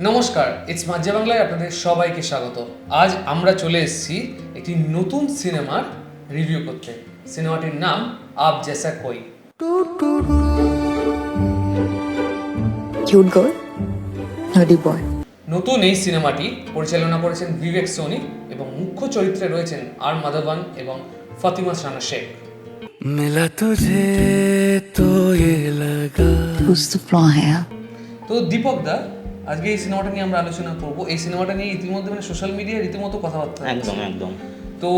নমস্কার ইটস মাঝে বাংলায় আপনাদের সবাইকে স্বাগত আজ আমরা চলে এসেছি একটি নতুন সিনেমার রিভিউ করতে সিনেমাটির নাম আপ জেসা কই Cute girl, nerdy boy. নতুন এই সিনেমাটি পরিচালনা করেছেন বিবেক সোনি এবং মুখ্য চরিত্রে রয়েছেন আর মাধবন এবং ফাতিমা সানা শেখ मिला तुझे तो ये लगा Who's the flaw here? তো দীপক দা আজকে এই সিনেমাটা নিয়ে আমরা আলোচনা করব। এই সিনেমাটা নিয়ে ইতিমধ্যে মানে সোশ্যাল মিডিয়ায় রীতিমতো কথাবার্তা একদম একদম। তো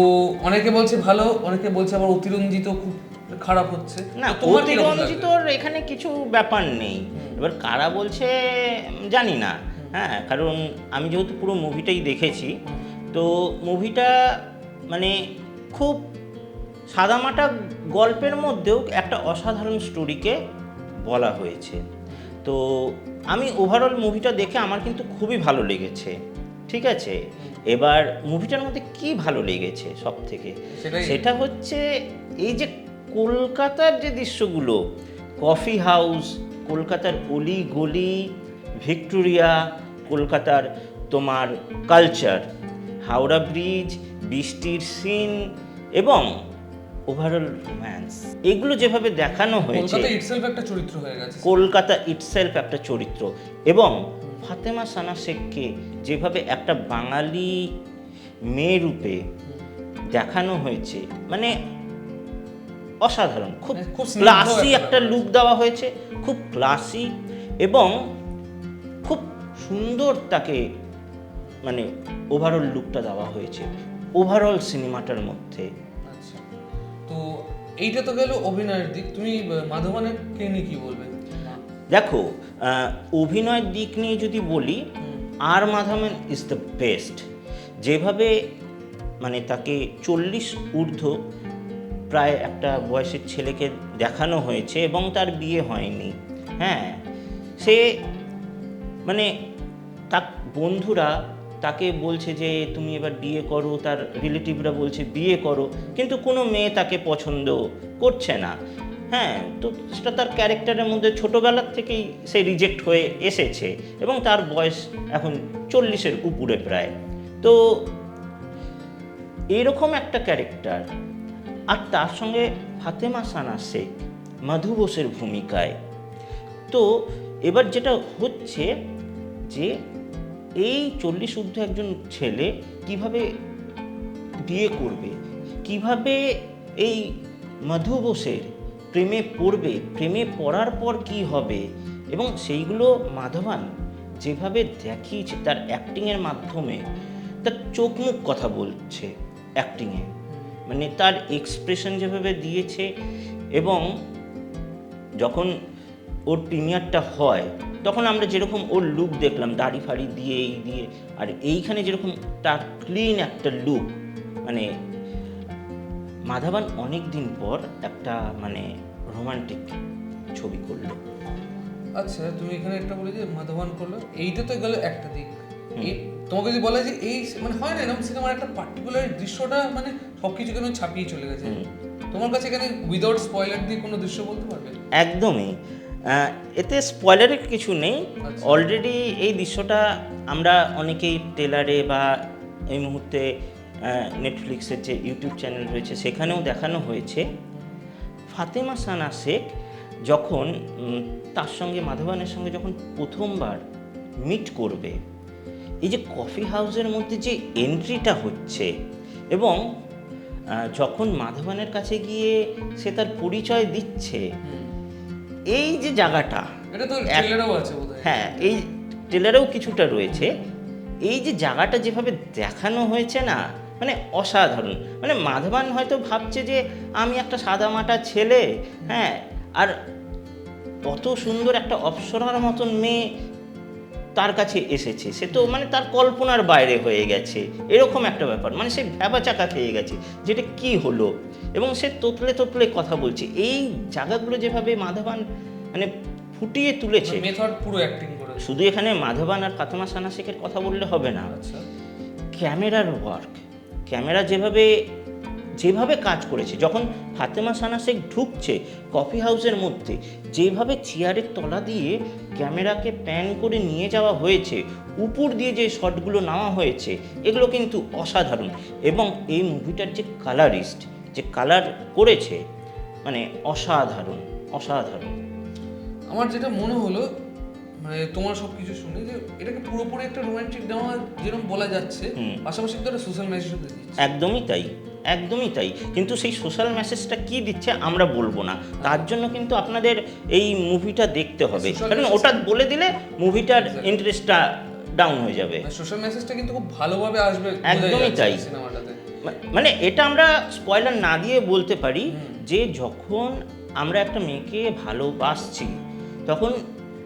অনেকে বলছে ভালো অনেকে বলছে আবার অতিরঞ্জিত খুব খারাপ হচ্ছে। না অতিরঞ্জিতর এখানে কিছু ব্যাপার নেই। এবার কারা বলছে জানি না। হ্যাঁ কারণ আমি যেহেতু পুরো মুভিটাই দেখেছি তো মুভিটা মানে খুব সাদামাটা গল্পের মধ্যেও একটা অসাধারণ স্টোরিকে বলা হয়েছে। তো আমি ওভারঅল মুভিটা দেখে আমার কিন্তু খুবই ভালো লেগেছে ঠিক আছে? এবার মুভিটার মধ্যে কি ভালো লেগেছে সব থেকে সেটা হচ্ছে এই যে কলকাতার যে দৃশ্যগুলো কফি হাউস কলকাতার অলি গলি ভিক্টোরিয়া কলকাতার তোমার কালচার হাওড়া ব্রিজ বৃষ্টির সিন এবং ওভারঅল রোম্যান্স এগুলো যেভাবে দেখানো হয়েছে কলকাতা ইটসেলফ একটা চরিত্র হয়ে গেছে। কলকাতা ইটসেলফ একটা চরিত্র এবং ফাতেমা সানা শেখকে যেভাবে একটা বাঙালি মেয়ে রূপে দেখানো হয়েছে মানে অসাধারণ খুব মানে খুব ক্লাসি একটা লুক দেওয়া হয়েছে খুব ক্লাসি এবং খুব সুন্দর তাকে মানে ওভারঅল লুকটা দেওয়া হয়েছে। ওভারঅল সিনেমাটার মধ্যে এইটা তো গেল অভিনয়ের দিক। তুমি মাধবনের কে নিয়ে কি বলবে? দেখো অভিনয়ের দিক নিয়ে যদি বলি আর মাধবন ইজ দ্য বেস্ট যেভাবে মানে তাকে চল্লিশ ঊর্ধ্ব প্রায় একটা বয়সের ছেলেকে দেখানো হয়েছে এবং তার বিয়ে হয়নি। হ্যাঁ সে মানে তার বন্ধুরা তাকে বলছে যে তুমি এবার বিয়ে করো, তার রিলেটিভরা বলছে বিয়ে করো, কিন্তু কোনো মেয়ে তাকে পছন্দ করছে না। হ্যাঁ তো সেটা তার ক্যারেক্টারের মধ্যে ছোটোবেলার থেকেই সে রিজেক্ট হয়ে এসেছে এবং তার বয়স এখন চল্লিশের উপরে প্রায়। তো এইরকম একটা ক্যারেক্টার আর তার সঙ্গে ফাতেমা সানা শেখ, মাধু বোসের ভূমিকায়। তো এবার যেটা হচ্ছে যে এই চল্লিশ ঊর্ধ্ব একজন ছেলে কীভাবে বিয়ে করবে? কীভাবে এই মধু বোসের প্রেমে পড়বে? প্রেমে পড়ার পর কি হবে? এবং সেইগুলো মাধবান যেভাবে দেখিয়েছে, তার অ্যাক্টিংয়ের মাধ্যমে, তার চোখ মুখ কথা বলছে অ্যাক্টিংয়ে মানে তার এক্সপ্রেশন যেভাবে দিয়েছে এবং যখন ওর প্রিমিয়ারটা হয় তখন আমরা যেরকম ওর লুক দেখলাম দাড়ি ফাড়ি দিয়ে এই দিয়ে আর এইখানে যেরকম তার ক্লিন একটা লুক মানে মাধাবান অনেক দিন পর একটা মানে রোমান্টিক ছবি করল। আচ্ছা তুমি এখানে একটা বলে যে মাধবন করল এইটা তো গেল একটা দিক। তোমাকে যদি বলা যে এই মানে হয় না এরকম সিনেমার একটা পার্টিকুলার দৃশ্যটা মানে সবকিছু কেন ছাপিয়ে চলে গেছে? তোমার কাছে এখানে উইদাউট স্পয়লার দিয়ে কোনো দৃশ্য বলতে পারবে? একদমই। এতে স্পয়লারের কিছু নেই। আচ্ছা। অলরেডি এই দৃশ্যটা আমরা অনেকেই টেলারে বা এই মুহূর্তে নেটফ্লিক্সের যে ইউটিউব চ্যানেল রয়েছে সেখানেও দেখানো হয়েছে। ফাতেমা সানা শেখ যখন তার সঙ্গে মাধবানের সঙ্গে যখন প্রথমবার মিট করবে এই যে কফি হাউসের মধ্যে যে এন্ট্রিটা হচ্ছে এবং যখন মাধবানের কাছে গিয়ে সে তার পরিচয় দিচ্ছে এই যে জায়গাটা এটা তো আছে হ্যাঁ এই ট্রেলারেও কিছুটা রয়েছে। এই যে জায়গাটা যেভাবে দেখানো হয়েছে না মানে অসাধারণ। মানে মাধবান হয়তো ভাবছে যে আমি একটা সাদামাটা ছেলে হ্যাঁ আর কত সুন্দর একটা অপ্সরার মতন মেয়ে তার কাছে এসেছে। সে তো মানে তার কল্পনার বাইরে হয়ে গেছে। এরকম একটা ব্যাপার। মানে সে ভ্যাবা চাকা খেয়ে গেছে। যেটা কি হলো? এবং সে তোতলে তোতলে কথা বলছে। এই জায়গাগুলো যেভাবে মাধবান মানে ফুটিয়ে তুলেছে। মেথড পুরো অ্যাক্টিং করে শুধু এখানে মাধবান আর ফাতেমা সানা শেখের কথা বললে হবে না। আচ্ছা। ক্যামেরার ওয়ার্ক ক্যামেরা যেভাবে যেভাবে কাজ করেছে যখন ফাতেমা সানা শেখ ঢুকছে কফি হাউসের মধ্যে যেভাবে চেয়ারের তলা দিয়ে ক্যামেরাকে প্যান করে নিয়ে যাওয়া হয়েছে উপর দিয়ে যে শটগুলো নেওয়া হয়েছে এগুলো কিন্তু অসাধারণ। এবং এই মুভিটার যে কালারিস্ট যে কালার করেছে মানে অসাধারণ অসাধারণ। আমার যেটা মনে হলো মানে তোমার সব কিছু শুনে যে এটাকে পুরোপুরি একটা রোমান্টিক ড্রামা যেরকম বলা যাচ্ছে পাশাপাশি তো সোশ্যাল মেসেজও দিচ্ছে। একদমই তাই একদমই তাই। কিন্তু সেই সোশ্যাল মেসেজটা কি দিচ্ছে আমরা বলব না। তার জন্য কিন্তু আপনাদের এই মুভিটা দেখতে হবে। কারণ ওটা বলে দিলে মুভিটার ইন্টারেস্টটা ডাউন হয়ে যাবে। সোশ্যাল মেসেজটা কিন্তু খুব ভালোভাবে আসবে একদমই তাই। সিনেমাটাতে মানে এটা আমরা স্পয়লার না দিয়ে বলতে পারি যে যখন আমরা একটা মেয়েকে ভালোবাসছি তখন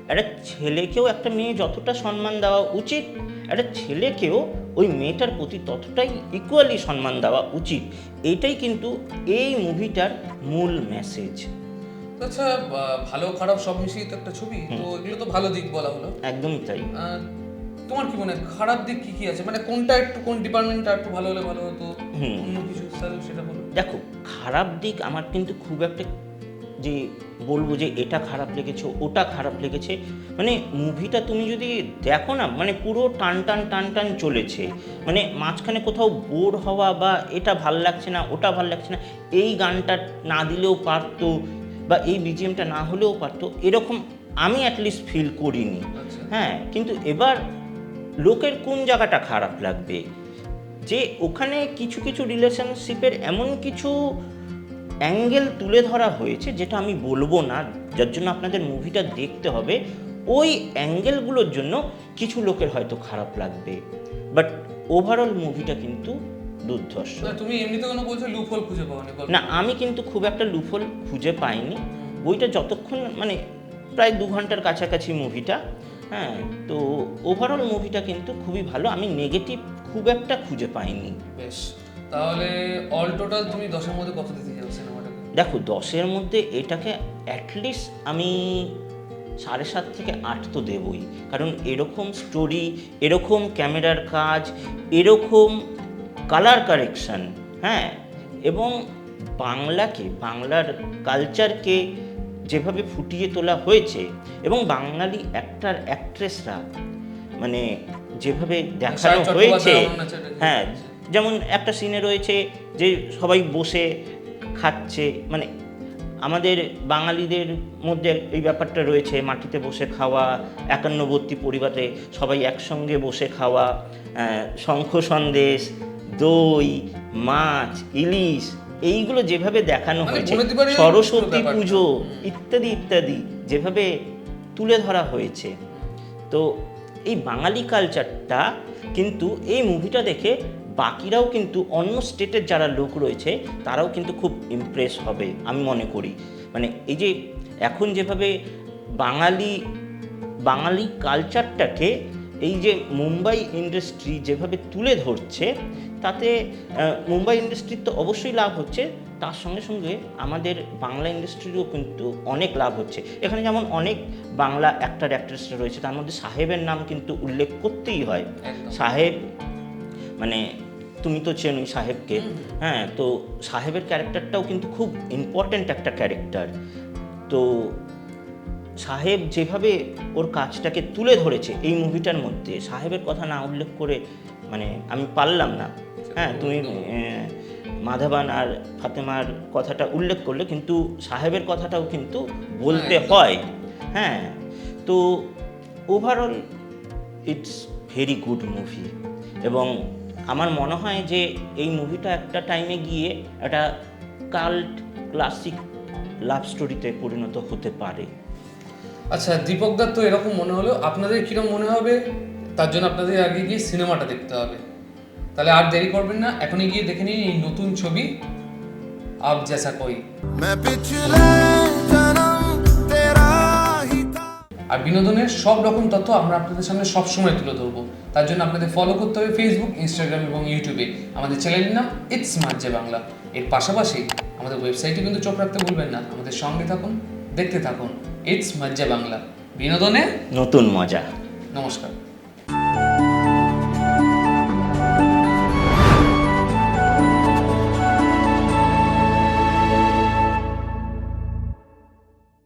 একটা ছেলেকেও একটা মেয়ে যতটা সম্মান দেওয়া উচিত একটা ছেলেকেও ওই মেয়েটার প্রতি ততটাই ইকুয়ালি সম্মান দেওয়া উচিত। এটাই কিন্তু এই মুভিটার মূল মেসেজ আচ্ছা ভালো খারাপ সব মিশিয়ে তো একটা ছবি তো এগুলো তো ভালো দিক বলা হলো। একদমই তাই। তোমার কি মনে হয় খারাপ দিক কি কি আছে? মানে কোনটা একটু কোন ডিপার্টমেন্টটা একটু ভালো হলে ভালো হতো? অন্য কিছু সেটা বলো দেখো খারাপ দিক আমার কিন্তু খুব একটা যে বলব যে এটা খারাপ লেগেছে ওটা খারাপ লেগেছে। মানে মুভিটা তুমি যদি দেখো না মানে পুরো টান টান টান টান চলেছে। মানে মাঝখানে কোথাও বোর হওয়া বা এটা ভালো লাগছে না ওটা ভালো লাগছে না এই গানটা না দিলেও পারতো বা এই বিজিএমটা না হলেও পারতো এরকম আমি অ্যাটলিস্ট ফিল করিনি। আচ্ছা। হ্যাঁ কিন্তু এবার লোকের কোন জায়গাটা খারাপ লাগবে? যে ওখানে কিছু কিছু রিলেশনশিপের এমন কিছু অ্যাঙ্গেল তুলে ধরা হয়েছে যেটা আমি বলব না যার জন্য আপনাদের মুভিটা দেখতে হবে। ওই অ্যাঙ্গেলগুলোর জন্য কিছু লোকের হয়তো খারাপ লাগবে। বাট ওভারঅল মুভিটা কিন্তু দুর্ধর্ষ। তুমি এমনিতে কোনো বলছো লুফল খুঁজে পাওনি না আমি কিন্তু খুব একটা লুফল খুঁজে পাইনি। বইটা যতক্ষণ মানে প্রায় দু ঘণ্টার কাছাকাছি মুভিটা হ্যাঁ তো ওভারঅল মুভিটা কিন্তু খুবই ভালো। আমি নেগেটিভ খুব একটা খুঁজে পাইনি। বেশ তাহলে অল টোটাল তুমি দশের মধ্যে কত দিতে যাও সিনেমাটাকে দেখো দশের মধ্যে এটাকে অ্যাটলিস্ট আমি সাড়ে সাত থেকে আট তো দেবই। কারণ এরকম স্টোরি এরকম ক্যামেরার কাজ এরকম কালার কারেকশন হ্যাঁ এবং বাংলাকে বাংলার কালচারকে যেভাবে ফুটিয়ে তোলা হয়েছে এবং বাঙালি অ্যাক্টার অ্যাক্ট্রেসরা মানে যেভাবে দেখানো হয়েছে হ্যাঁ যেমন একটা সিনে রয়েছে যে সবাই বসে খাচ্ছে মানে আমাদের বাঙালিদের মধ্যে এই ব্যাপারটা রয়েছে মাটিতে বসে খাওয়া একান্নবর্তী পরিবারে সবাই একসঙ্গে বসে খাওয়া শঙ্খ সন্দেশ দই মাছ ইলিশ এইগুলো যেভাবে দেখানো মানে হয়েছে সরস্বতী পুজো ইত্যাদি ইত্যাদি যেভাবে তুলে ধরা হয়েছে। তো এই বাঙালি কালচারটা কিন্তু এই মুভিটা দেখে বাকিরাও কিন্তু অন্য স্টেটের যারা লোক রয়েছে তারাও কিন্তু খুব ইমপ্রেস হবে আমি মনে করি। মানে এই যে এখন যেভাবে বাঙালি বাঙালি কালচারটাকে এই যে মুম্বাই ইন্ডাস্ট্রি যেভাবে তুলে ধরছে তাতে মুম্বাই ইন্ডাস্ট্রির তো অবশ্যই লাভ হচ্ছে তার সঙ্গে সঙ্গে আমাদের বাংলা ইন্ডাস্ট্রিরও কিন্তু অনেক লাভ হচ্ছে। এখানে যেমন অনেক বাংলা অ্যাক্টার অ্যাক্ট্রেসরা রয়েছে তার মধ্যে সাহেবের নাম কিন্তু উল্লেখ করতেই হয়। সাহেব মানে তুমি তো চেনই সাহেবকে হ্যাঁ তো সাহেবের ক্যারেক্টারটাও কিন্তু খুব ইম্পর্ট্যান্ট একটা ক্যারেক্টার তো সাহেব যেভাবে ওর কাজটাকে তুলে ধরেছে এই মুভিটার মধ্যে সাহেবের কথা না উল্লেখ করে মানে আমি পারলাম না। হ্যাঁ তুমি মাধবান আর ফাতেমার কথাটা উল্লেখ করলে কিন্তু সাহেবের কথাটাও কিন্তু বলতে হয় হ্যাঁ। তো overall it's very good movie এবং আমার মনে হয় যে এই মুভিটা একটা টাইমে গিয়ে একটা কাল্ট ক্লাসিক লাভ স্টোরিতে পরিণত হতে পারে। আচ্ছা দীপক দার তো এরকম মনে হলো আপনাদের কীরকম মনে হবে? তার জন্য আপনাদের আগে গিয়ে সিনেমাটা দেখতে হবে। তাহলে আর দেরি করবেন না এখনই গিয়ে দেখে নিন এই নতুন ছবি আপ জ্যাসা কই। আর বিনোদনের সব রকম তথ্য আমরা আপনাদের সামনে সবসময় তুলে ধরবো। তার জন্য আপনাদের ফলো করতে হবে ফেসবুক ইনস্টাগ্রাম এবং ইউটিউবে আমাদের চ্যানেলের নাম ইটস মার্জে বাংলা এর পাশাপাশি আমাদের ওয়েবসাইটে কিন্তু চোখ রাখতে ভুলবেন না। আমাদের সঙ্গে থাকুন দেখতে থাকুন। ইটস মজ্জা বাংলা বিনোদনে নতুন মজা। নমস্কার।